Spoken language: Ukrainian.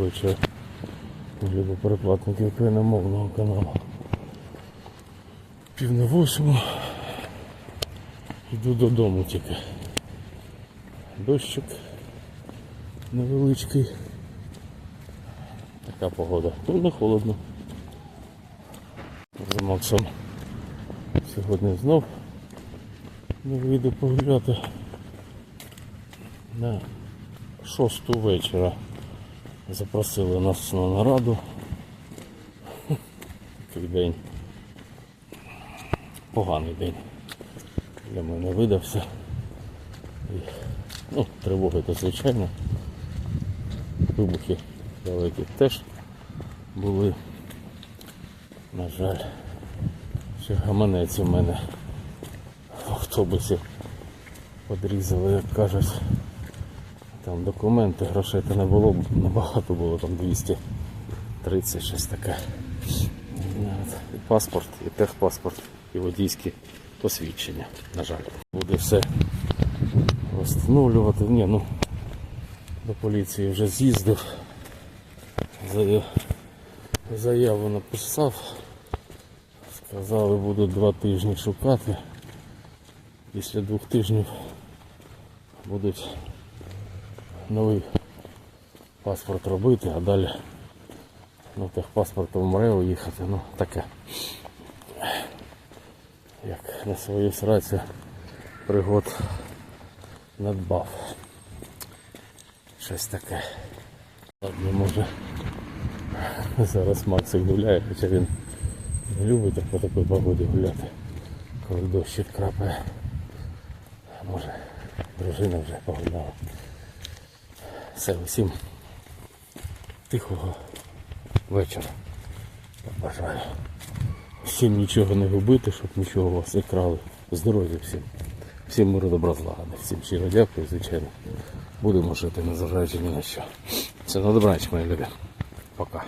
вечора. Любо переплатники україномовного каналу. Пів на восьму. Йду додому тільки. Дощик невеличкий. Така погода. Ну не холодно. За Максом сьогодні знов не вийду погуляти на шосту вечора. Запросили нас на нараду. Такий день. Поганий день. Для мене видався. І, ну, тривоги то звичайно. Вибухи великі теж були. На жаль, ще гаманець у мене в автобусі подрізали, як кажуть. Там документи, грошей то не було, набагато було, там 230 щось таке. І паспорт, і техпаспорт, і водійські посвідчення, на жаль. Буде все встановлювати. Ні, ну до поліції вже з'їздив. Заяву написав. Сказали, буду два тижні шукати. Після двох тижнів будуть новий паспорт робити, а далі ну, техпаспортом в МРЕО їхати, ну таке. Як на свою срацю пригод надбав. Щось таке. Ладно, може. Зараз Максик гуляє, хоча він не любить так по такій погоді гуляти, коли дощик крапає. Може дружина вже погуляла. Все, усім тихого вечора. Бажаю. Всім нічого не губити, щоб нічого у вас не крали. Здоров'я всім. Всім миру добра злагоди. Всім щиро дякую, звичайно. Будемо жити, незважаючи ні на що. Все, на добраніч, мої любі. Пока.